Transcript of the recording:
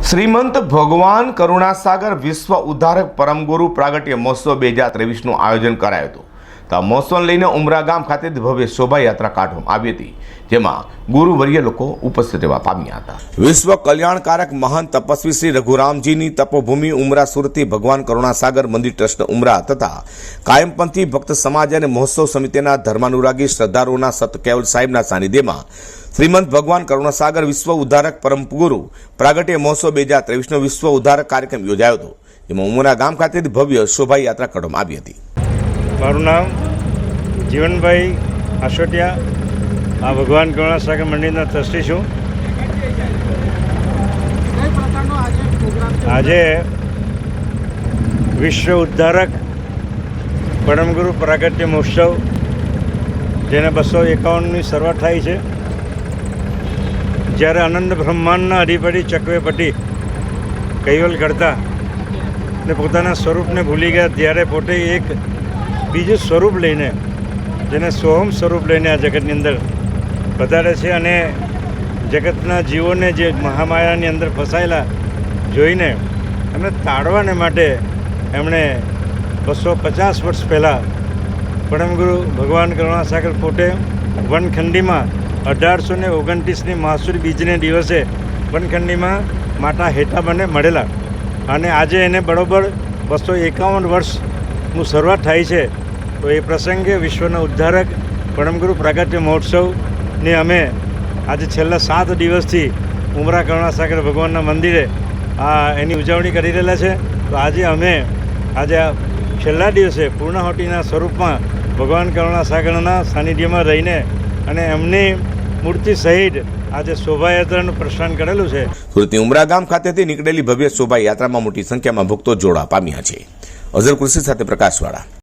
શ્રીમંત ભગવાન કરુણાસાગર વિશ્વ ઉદ્ધારક પરમગુરુ પ્રાગટ્ય મહોત્સવ બે હજાર ત્રેવીસનું આયોજન કરાયું હતું. તો મહોત્સવને લઈને ઉમરા ગામ ખાતે ભવ્ય શોભાયાત્રા કાઢવામાં આવી હતી, જેમાં ગુરુવર્ય લોકો ઉપસ્થિત રહેવા પામ્યા હતા. વિશ્વ કલ્યાણકારક મહાન તપસ્વી શ્રી રઘુરામજીની તપોભૂમિ ઉમરા સુરતી ભગવાન કરુણાસાગર મંદિર ટ્રસ્ટ ઉમરા તથા કાયમપંથી ભક્ત સમાજ અને મહોત્સવ સમિતિના ધર્માનુરાગી શ્રદ્ધાળુઓના સતકેવલ સાહેબના સાનિધ્યમાં શ્રીમંત ભગવાન કરુણાસાગર વિશ્વ ઉદ્ધારક પરમ ગુરુ પ્રાગટ્ય મહોત્સવ બે હજાર ત્રેવીસનો વિશ્વ ઉદ્ધારક કાર્યક્રમ યોજાયો હતો, જેમાં ઉમરા ગામ ખાતે ભવ્ય શોભાયાત્રા કાઢવામાં આવી હતી. મારું નામ જીવનભાઈ આસોટિયા. આ ભગવાન કરુણાસાગર મંદિરના ટ્રસ્ટી છું. આજે વિશ્વ ઉદ્ધારક પરમગુરુ પ્રાગટ્ય મહોત્સવ, જેને બસો એકાવનની શરૂઆત થાય છે. જ્યારે આનંદ બ્રહ્માંડના હરિપટી ચકવે પટી કૈવલ કરતા ને પોતાના સ્વરૂપને ભૂલી ગયા, ત્યારે પોતે એક બીજું સ્વરૂપ લઈને, જેને સોહમ સ્વરૂપ લઈને આ જગતની અંદર વધારે છે અને જગતના જીવોને જે મહામાયાની અંદર ફસાયેલા જોઈને એમને તાળવાને માટે એમણે બસો પચાસ વર્ષ પહેલાં પરમગુરુ ભગવાન કરુણાસાગર પોતે વનખંડીમાં અઢારસો ને ઓગણત્રીસની મહાસુર બીજને દિવસે વનખંડીમાં માતા હેઠા બને મળેલા. અને આજે એને બરાબર બસો એકાવન વર્ષનું શરૂઆત થાય છે, તો એ પ્રસંગે વિશ્વના ઉદ્ધારક પરમગુરુ પ્રાગટ્ય મહોત્સવને અમે આજે છેલ્લા સાત દિવસથી ઉમરા કરુણાસાગર ભગવાનના મંદિરે આ એની ઉજવણી કરી રહેલા છે. તો આજે અમે આજે છેલ્લા દિવસે પૂર્ણાહુતિના સ્વરૂપમાં ભગવાન કરુણાસાગરના સાનિધ્યમાં રહીને અને એમની મૂર્તિ સહિત આજે શોભાયાત્રાનું પ્રસ્થાન કરેલું છે. સુરતની ઉમરા ગામ ખાતેથી નીકળેલી ભવ્ય શોભાયાત્રામાં મોટી સંખ્યામાં ભક્તો જોડા પામ્યા છે. અઝર કૃષિ સાથે પ્રકાશવાળા.